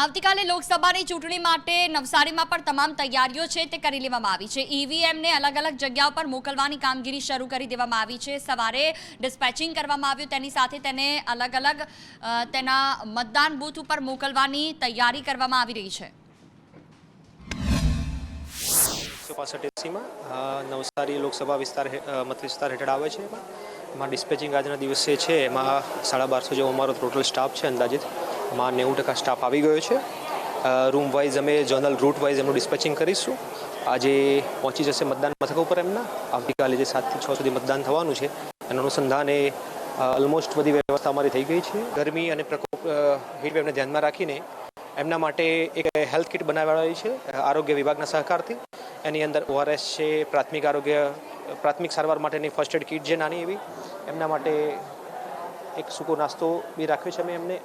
આવતીકાલે લોકસભાની ચૂંટણી માટે નવસારીમાં પણ તમામ તૈયારીઓ છે તે કરી લેવામાં આવી છે. ઈવીએમને અલગ અલગ જગ્યાઓ પર મોકલવાની કામગીરી શરૂ કરી દેવામાં આવી છે. સવારે ડિસ્પેચિંગ કરવામાં આવ્યું. તેની સાથે તેને અલગ અલગ તેના મતદાન બૂથ ઉપર મોકલવાની તૈયારી કરવામાં આવી રહી છે. નવસારી લોકસભા વિસ્તાર મત વિસ્તાર હેઠળ આવે છે. એમાં ડિસ્પેચિંગ આજના દિવસે છે. એમાં સાડા બારસો જેવો અમારો ટોટલ સ્ટાફ છે અંદાજિત. એમાં નેવું ટકા સ્ટાફ આવી ગયો છે. રૂમ વાઇઝ અમે જનરલ રૂટ વાઇઝ એમનું ડિસ્પેચિંગ કરીશું. આજે પહોંચી જશે મતદાન મથક ઉપર એમના. આવતીકાલે જે સાતથી છ સુધી મતદાન થવાનું છે, એના અનુસંધાને ઓલમોસ્ટ બધી વ્યવસ્થા અમારી થઈ ગઈ છે. ગરમી અને પ્રકોપ હીટવેવને ધ્યાનમાં રાખીને એમના માટે એક હેલ્થ કિટ બનાવવાળી છે, આરોગ્ય વિભાગના સહકારથી. એની અંદર ઓઆરએસ છે, પ્રાથમિક આરોગ્ય, પ્રાથમિક સારવાર માટેની ફર્સ્ટ એડ કિટ છે નાની એવી, એમના માટે એક સૂકો નાસ્તો બી રાખ્યો છે અમે એમને.